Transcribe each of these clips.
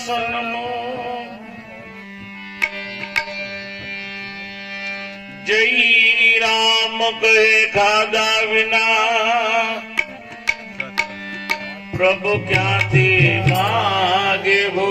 શરણનો જય રામ કહે ખાધા વિના પ્રભુ ક્યાંથી માગે ભો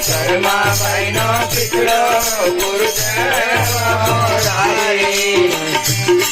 ઘરમાં ભાઈનો દીકરો ગુરુદેવ રાય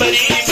Somebody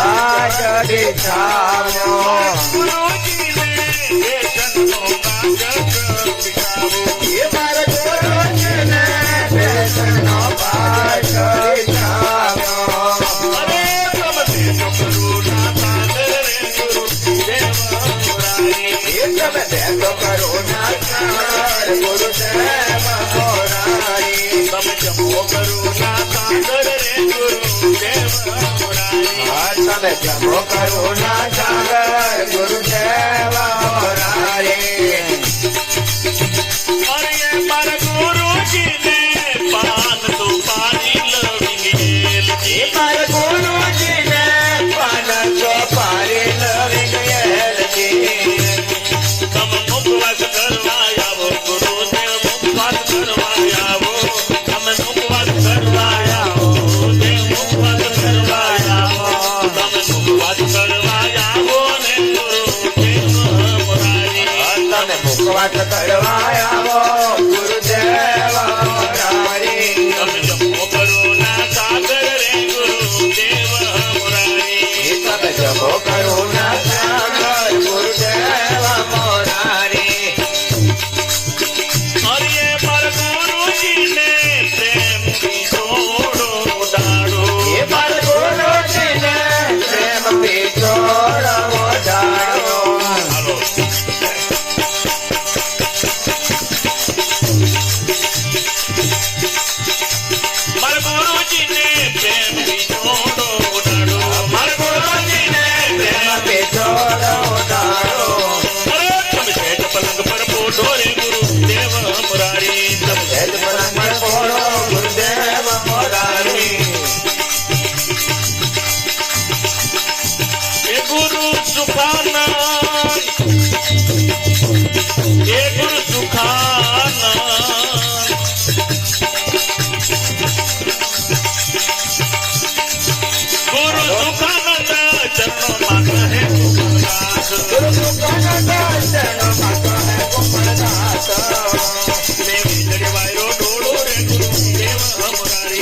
ગાજર ચાવો ગુરુજીને બેસનનો ગાજર પીકાવો એ મારા ગુરુજીને બેસનનો ગાજર ચાવો અરે કમતી નો કરુણા પાદર ગુરુ દેવ મુરારી એ કમતે તો કરુણા પાદર ગુરુ દેવ ને જમો કરુણા સાગર કડવાયાવો ಶಿವ ಮುರಾರಿ